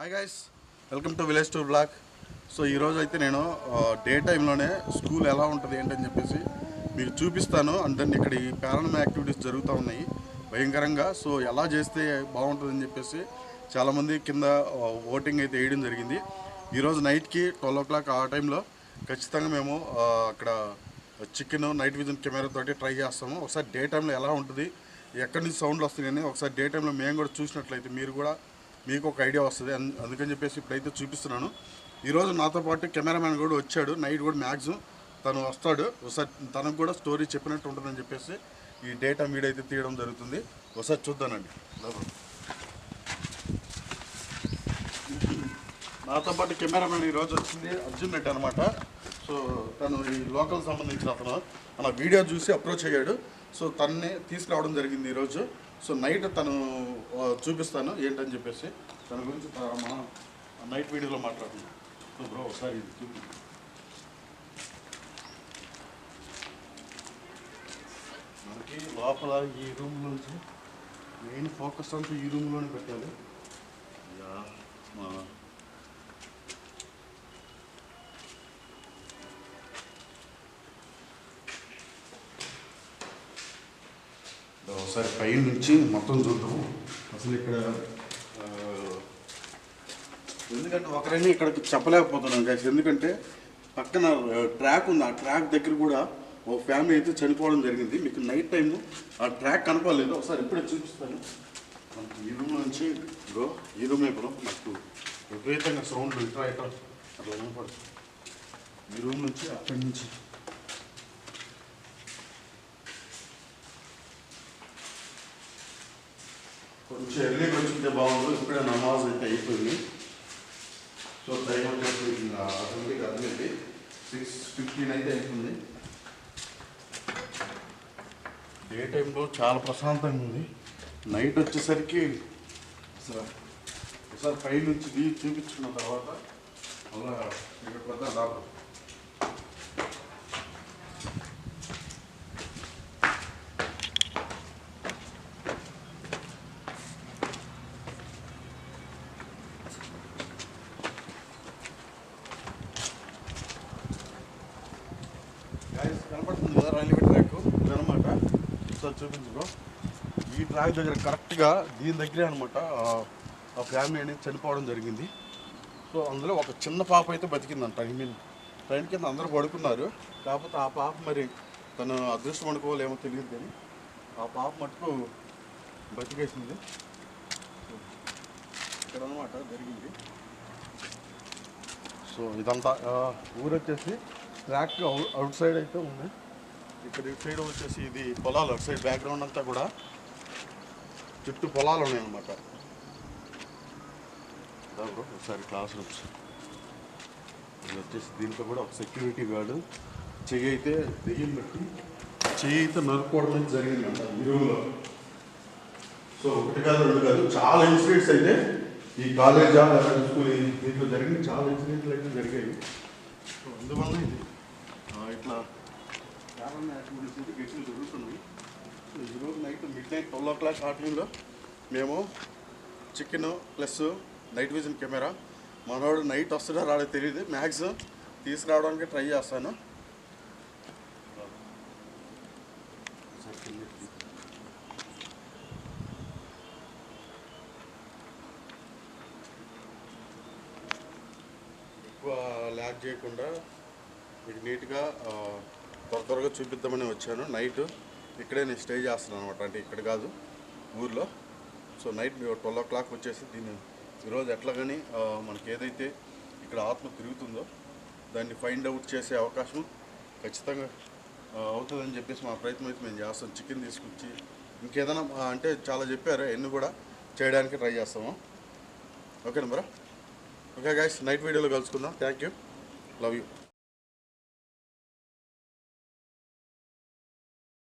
Hi guys welcome to village tour vlog so ఈరోజు అయితే నేను డే టైంలోనే స్కూల్ ఎలా ఉంటుంది ఏంటని చెప్పేసి మీకు చూపిస్తాను. అండ్ దెన్ ఇక్కడ ఈ పారానమ్ యాక్టివిటీస్ జరుగుతూ ఉన్నాయి భయంకరంగా. సో ఎలా చేస్తే బాగుంటుందని చెప్పేసి చాలామంది కింద ఓటింగ్ అయితే వేయడం జరిగింది. ఈరోజు నైట్కి ట్వెల్వ్ ఓ క్లాక్ ఆ టైంలో ఖచ్చితంగా మేము అక్కడ చికెన్ నైట్ విజన్ కెమెరా తోటి ట్రై చేస్తాము. ఒకసారి డే టైంలో ఎలా ఉంటుంది ఎక్కడి నుంచి సౌండ్లు వస్తున్నాయని ఒకసారి డే టైంలో మేము కూడా చూసినట్లయితే మీరు కూడా మీకు ఒక ఐడియా వస్తుంది. అందుకని చెప్పేసి ఇప్పుడైతే చూపిస్తున్నాను. ఈరోజు నాతో పాటు కెమెరామ్యాన్ కూడా వచ్చాడు. నైట్ కూడా మ్యాక్సిమం తను వస్తాడు. ఒకసారి తనకు కూడా స్టోరీ చెప్పినట్టు ఉంటుందని చెప్పేసి ఈ డేటా మీడియా అయితే తీయడం జరుగుతుంది. ఒకసారి చూద్దానండి. నాతో పాటు కెమెరామెన్ ఈరోజు వచ్చింది అర్జున్ రెడ్డి అనమాట సో తను ఈ లోకల్ సంబంధించిన అతను. అలా వీడియో చూసి అప్రోచ్ అయ్యాడు. సో తన్నే తీసుకురావడం జరిగింది ఈరోజు. సో నైట్ తను చూపిస్తాను ఏంటని చెప్పేసి. తన గురించి మనం నైట్ వీడియోలో మాట్లాడుతున్నాం సో బ్రో ఒకసారి ఇది చూపి. మనకి లోపల ఈ రూమ్ నుంచి మెయిన్ ఫోకస్ అంతా ఈ రూమ్లోనే పెట్టాలి. యా ఒకసారి పై నుంచి మొత్తం చూద్దాం అసలు ఇక్కడ ఎందుకంటే ఒకరైనా ఇక్కడికి చెప్పలేకపోతున్నాం guys. ఎందుకంటే పక్కన ట్రాక్ ఉంది. ఆ ట్రాక్ దగ్గర కూడా ఒక ఫ్యామిలీ అయితే చనిపోవడం జరిగింది. మీకు నైట్ టైము ఆ ట్రాక్ కనపడలేదు. ఒకసారి ఇప్పుడే చూపిస్తాను. మనకి ఈ రూమ్ నుంచి బ్రో ఈ రూమ్ ఇప్పుడు నాకు విపరీతంగా సౌండ్ ఇట్లా అయితే అట్లా వినపడుతుంది ఈ రూమ్ నుంచి అక్కడి నుంచి. కొంచెం ఎర్లీగా వచ్చింటే బాగుండు. ఇప్పుడే నమాజ్ అయితే అయిపోయింది. సో టైం వచ్చేసి అసెంబ్లీకి అర్థమైంది సిక్స్ ఫిఫ్టీన్ అయితే అయిపోయింది. డే టైంలో చాలా ప్రశాంతంగా ఉంది. నైట్ వచ్చేసరికి అసలు ఒకసారి పై నుంచి చూపించుకున్న తర్వాత మళ్ళీ ఇక్కడ పెద్ద డాక్టర్ గాయస్ కనపడుతుంది కదా రైల్వే ట్రాక్ ఇదనమాట ఒకసారి చూపించుకో ఈ ట్రాక్ దగ్గర కరెక్ట్గా దీని దగ్గరే అనమాట ఆ ఫ్యామిలీ అనేది చనిపోవడం జరిగింది. సో అందులో ఒక చిన్న పాప అయితే బతికిందంట. ఐ మీన్ ట్రైన్ కింద అందరూ పడుకున్నారు. కాకపోతే ఆ పాప మరి తను అదృష్టం అనుకోవాలేమో తెలియదు కానీ ఆ పాప మటుకు బతికేసింది. ఇక్కడ అనమాట జరిగింది. సో ఇదంతా ఊరు వచ్చేసి ట్రాక్ అవుట్ సైడ్ అయితే ఉంది. ఇక్కడ ఇటు సైడ్ వచ్చేసి ఇది పొలాలు అటు సైడ్ బ్యాక్గ్రౌండ్ అంతా కూడా చుట్టూ పొలాలు ఉన్నాయి అన్నమాట ఒకసారి క్లాస్ రూమ్స్. ఇది వచ్చేసి దీంట్లో కూడా ఒక సెక్యూరిటీ గార్డు. చెయ్యి అయితే దెయ్యం పెట్టి చెయ్యి అయితే నరుక్కోవడం అనేది జరిగిందంట ఇరువులో సో ఒకటి కాదు రెండు కాదు చాలా ఇన్సిడెంట్స్ అయితే ఈ కాలేజ్ స్కూల్ దీంట్లో జరిగిన చాలా ఇన్సిడెంట్లు అయితే జరిగాయి. అందువల్ల ఇది ఇట్లా చాలా యాక్టివిటీస్ అయితే గట్టిగా జరుగుతున్నాయి. సో ఈరోజు night mid night twelve o'clock ఆ టైంలో మేము chicken plus night vision camera. మనవాడు నైట్ వస్తుందో రాడో తెలియదు మ్యాక్సిమం తీసుకురావడానికి ట్రై చేస్తాను. ల్యాక్ చేయకుండా మీకు నీట్గా త్వర త్వరగా చూపిద్దామని వచ్చాను. నైట్ ఇక్కడే నేను స్టే చేస్తున్నాను అనమాట. అంటే ఇక్కడ కాదు ఊర్లో. సో నైట్ మీరు ట్వెల్వ్ ఓ క్లాక్ వచ్చేసి దీన్ని ఈరోజు ఎట్లా కానీ మనకి ఏదైతే ఇక్కడ ఆత్మ తిరుగుతుందో దాన్ని ఫైండ్ అవుట్ చేసే అవకాశం ఖచ్చితంగా అవుతుందని చెప్పేసి మా ప్రయత్నం అయితే మేము చేస్తాం. చికెన్ తీసుకొచ్చి ఇంకేదైనా అంటే చాలా చెప్పారు ఎన్ని కూడా చేయడానికి ట్రై చేస్తాము. ఓకేనా బ్రా? ఓకే గాయస్ నైట్ వీడియోలో కలుసుకుందాం. Thank you. Love you